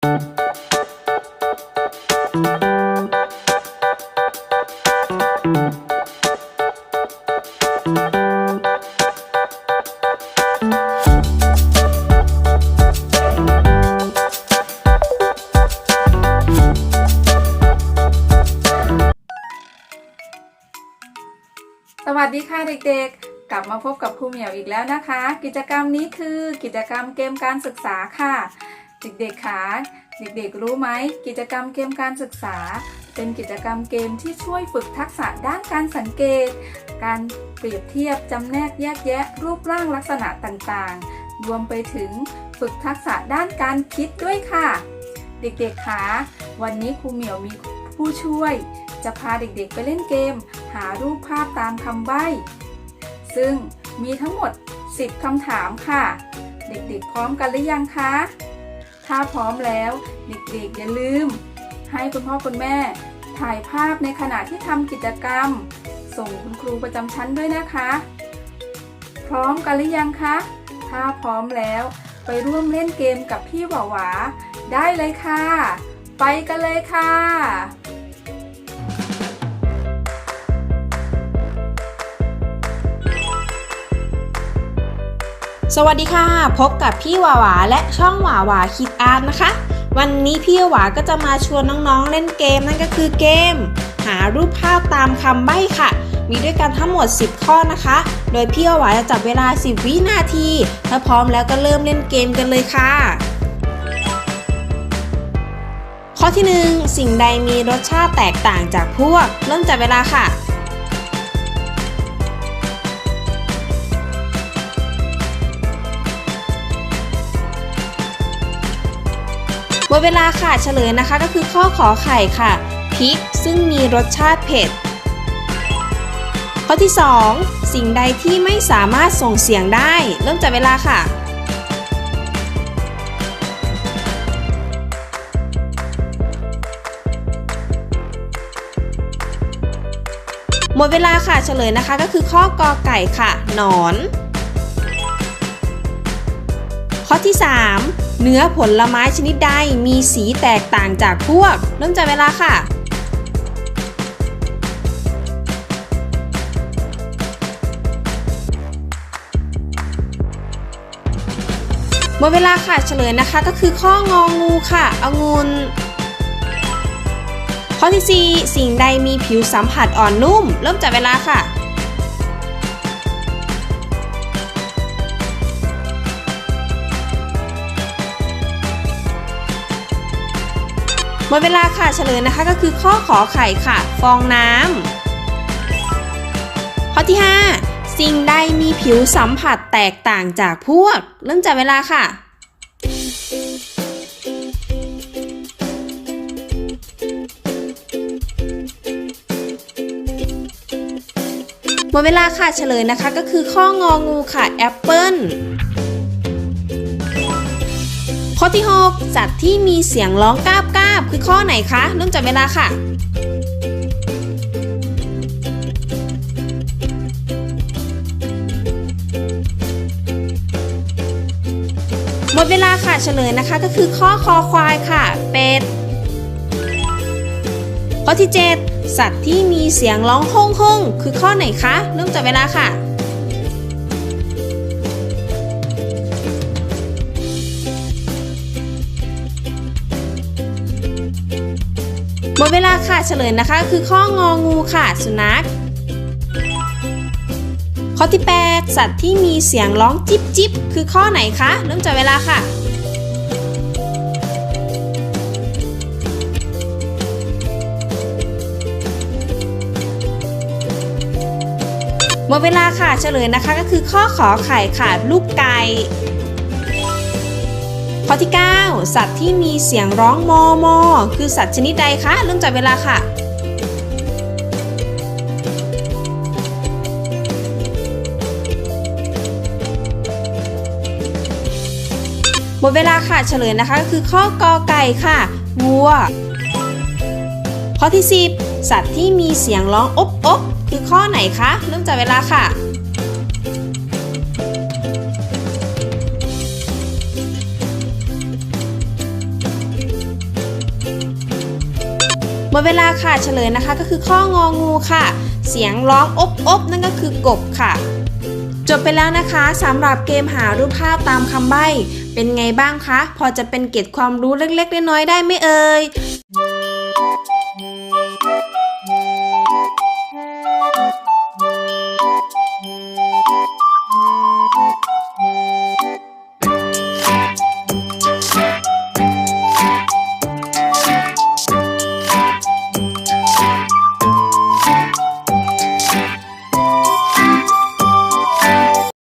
สวัสดีค่ะเด็กๆ กลับมาพบกับครูเหมียวอีกแล้วนะคะ กิจกรรมนี้คือกิจกรรมเกมการศึกษาค่ะ เด็กๆคะเด็กๆรู้ไหมกิจกรรมเกมการศึกษา เป็นกิจกรรมเกมที่ช่วยฝึกทักษะด้านการสังเกต การเปรียบเทียบจำแนกแยกแยะรูปร่างลักษณะต่างๆ รวมไปถึงฝึกทักษะด้านการคิดด้วยค่ะ เด็กๆคะวันนี้ครูเหมียวมีผู้ช่วย จะพาเด็กๆไปเล่นเกม หารูปภาพตามคำใบ้ ซึ่งมีทั้งหมด 10คำถามค่ะ เด็กๆพร้อมกันหรือยังคะ ถ้าพร้อมแล้วเด็กๆอย่าลืม ให้คุณพ่อคุณแม่ ถ่ายภาพในขณะที่ทำกิจกรรม ส่งคุณครูประจำชั้นด้วยนะคะ พร้อมกันหรือยังคะ ถ้าพร้อมแล้วไปร่วมเล่นเกมกับพี่หวาหวาได้เลยค่ะ ไปกันเลยค่ะ สวัสดีค่ะ พบกับพี่หวาวาและช่องหวาวาคิดอาร์ตนะคะ วันนี้พี่หวาก็จะมาชวนน้องๆเล่นเกมนั่นก็คือเกม หารูปภาพตามคำใบ้ค่ะ มีด้วยกันทั้งหมด 10 ข้อนะคะ โดยพี่หวาวาจะจับเวลา 10 วินาที ถ้าพร้อมแล้วก็เริ่มเล่นเกมกันเลยค่ะ ข้อที่ 1 สิ่งใดมีรสชาติแตกต่างจากพวก เริ่มจับเวลาค่ะ หมดเวลาค่ะเฉลยนะคะก็คือข้อขอไข่ค่ะพริกซึ่งมีรสชาติเผ็ด ข้อที่ 2 สิ่งใดที่ไม่สามารถส่งเสียงได้ เริ่มจับเวลาค่ะ หมดเวลาค่ะเฉลยนะคะก็คือข้อกอไก่ค่ะ หนอน ข้อที่ 3 เนื้อผลไม้ชนิดใดมีสีแตกต่างจากพวก เริ่มจากเวลาค่ะ หมดเวลาค่ะเฉลยนะคะก็คือข้ององูค่ะองุนข้อที่ 4 สิ่งใดมีผิวสัมผัสอ่อนนุ่ม เริ่มจากเวลาค่ะ หมดเวลาค่ะเฉลยนะคะก็คือข้อขอไข่ค่ะ ฟองน้ำข้อที่ 5 สิ่งใดมีผิวสัมผัสแตกต่างจากพวก เริ่มจากเวลาค่ะหมดเวลาค่ะเฉลยนะคะก็คือข้ององูค่ะแอปเปิล ข้อที่ 6 สัตว์ที่มีเสียงร้องกาบกาบคือข้อไหนคะเริ่มจากเวลาค่ะ หมดเวลาค่ะเฉลยนะคะก็คือข้อคอควายค่ะ เป็ดข้อที่ 7 สัตว์ที่มีเสียงร้องห้องห้องคือข้อไหนคะเริ่มจากเวลาค่ะ หมดเวลาค่ะเฉลยนะคะ คือข้ององูค่ะ สุนัข ข้อที่ 8 สัตว์ที่มีเสียงร้องจิบจิบคือข้อไหนคะเริ่มจากเวลาค่ะหมดเวลาค่ะเฉลยนะคะก็คือข้อขอไข่ค่ะ ลูกไก่ ข้อที่ 9 สัตว์ที่มีเสียงร้องมอมอคือสัตว์ชนิดใดคะ เริ่มจากเวลาค่ะ หมดเวลาค่ะเฉลยนะคะก็คือข้อกอไก่ค่ะวัว ข้อที่ 10 สัตว์ที่มีเสียงร้องอบอบคือข้อไหนคะ เริ่มจากเวลาค่ะ ดเวลาค่ะเฉลยนะคะ ก็คือข้ององูค่ะ เสียงร้องอบอบนั่นก็คือกบค่ะ จบไปแล้วนะคะสำหรับเกมหารูปภาพตามคำใบ้ เป็นไงบ้างคะ พอจะเป็นเก็ดความรู้เล็กๆน้อยๆได้ไหมเอ่ย